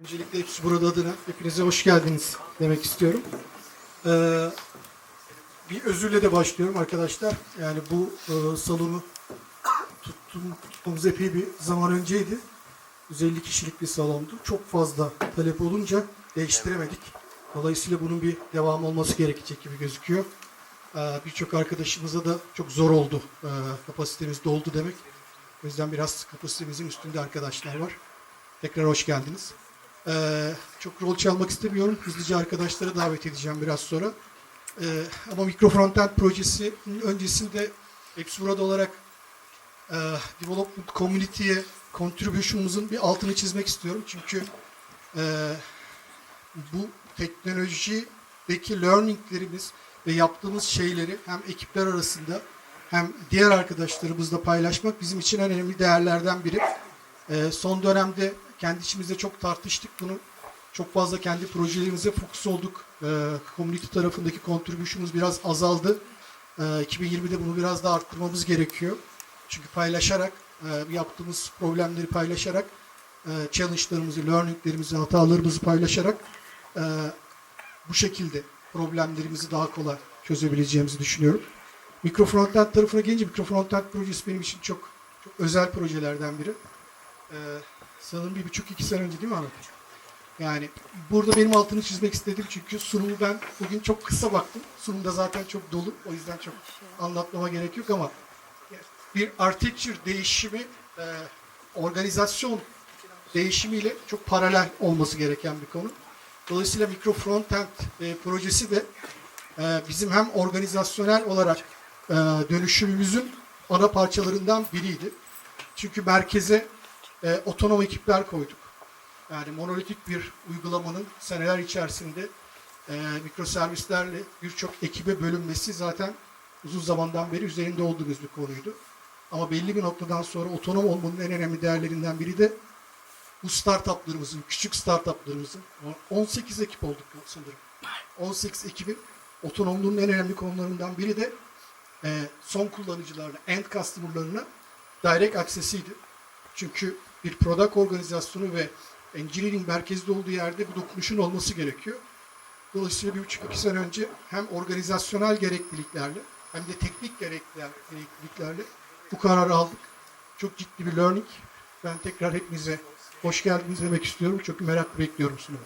Öncelikle hepsi burada adına hepinize hoş geldiniz demek istiyorum. Ee, bir özürle de başlıyorum arkadaşlar. Yani bu e, salonu tuttum, tutmamız epey bir zaman önceydi. 150 kişilik bir salondu. Çok fazla talep olunca değiştiremedik. Dolayısıyla bunun bir devamı olması gerekecek gibi gözüküyor. Ee, Birçok arkadaşımıza da çok zor oldu. Ee, kapasitemiz doldu demek. O yüzden biraz kapasitemizin üstünde arkadaşlar var. Tekrar hoş geldiniz. Ee, çok rol çalmak istemiyorum. Hızlıca arkadaşları davet edeceğim biraz sonra. Ee, ama Micro Frontend projesinin öncesinde hepsi burada olarak e, Development Community'ye contribution'ımızın bir altını çizmek istiyorum. Çünkü e, bu teknolojideki learninglerimiz ve yaptığımız şeyleri hem ekipler arasında hem diğer arkadaşlarımızla paylaşmak bizim için en önemli değerlerden biri. Ee, son dönemde kendi içimizde çok tartıştık bunu. Çok fazla kendi projelerimize fokus olduk. Ee, community tarafındaki contribution'umuz biraz azaldı. Ee, 2020'de bunu biraz daha arttırmamız gerekiyor. Çünkü paylaşarak, e, yaptığımız problemleri paylaşarak, e, challenge'larımızı, learning'lerimizi, hatalarımızı paylaşarak e, bu şekilde problemlerimizi daha kolay çözebileceğimizi düşünüyorum. Micro Frontend tarafına gelince Micro Frontend projesi benim için çok çok özel projelerden biri. Ee, sanırım bir buçuk iki sene önce değil mi Ahmet? Yani burada benim altını çizmek istedim çünkü sunumu ben bugün çok kısa baktım. Sunumda zaten çok dolu. O yüzden çok anlatmama gerek yok ama bir architecture değişimi e, organizasyon değişimiyle çok paralel olması gereken bir konu. Dolayısıyla Micro Frontend e, projesi de e, bizim hem organizasyonel olarak dönüşümümüzün ana parçalarından biriydi. Çünkü merkeze e, otonom ekipler koyduk. Yani monolitik bir uygulamanın seneler içerisinde e, mikroservislerle birçok ekibe bölünmesi zaten uzun zamandan beri üzerinde olduğumuz bir konuydu. Ama belli bir noktadan sonra otonom olmanın en önemli değerlerinden biri de bu startuplarımızın, küçük startuplarımızın 18 ekip olduk sanırım. 18 ekibin otonomluğun en önemli konularından biri de e, son kullanıcılarına, end customer'larına direct access'iydi. Çünkü bir product organizasyonu ve engineering merkezde olduğu yerde bu dokunuşun olması gerekiyor. Dolayısıyla bir buçuk iki sene önce hem organizasyonel gerekliliklerle hem de teknik gerekliliklerle bu kararı aldık. Çok ciddi bir learning. Ben tekrar hepinize hoş geldiniz demek istiyorum. Çok merakla bekliyorum sunumu.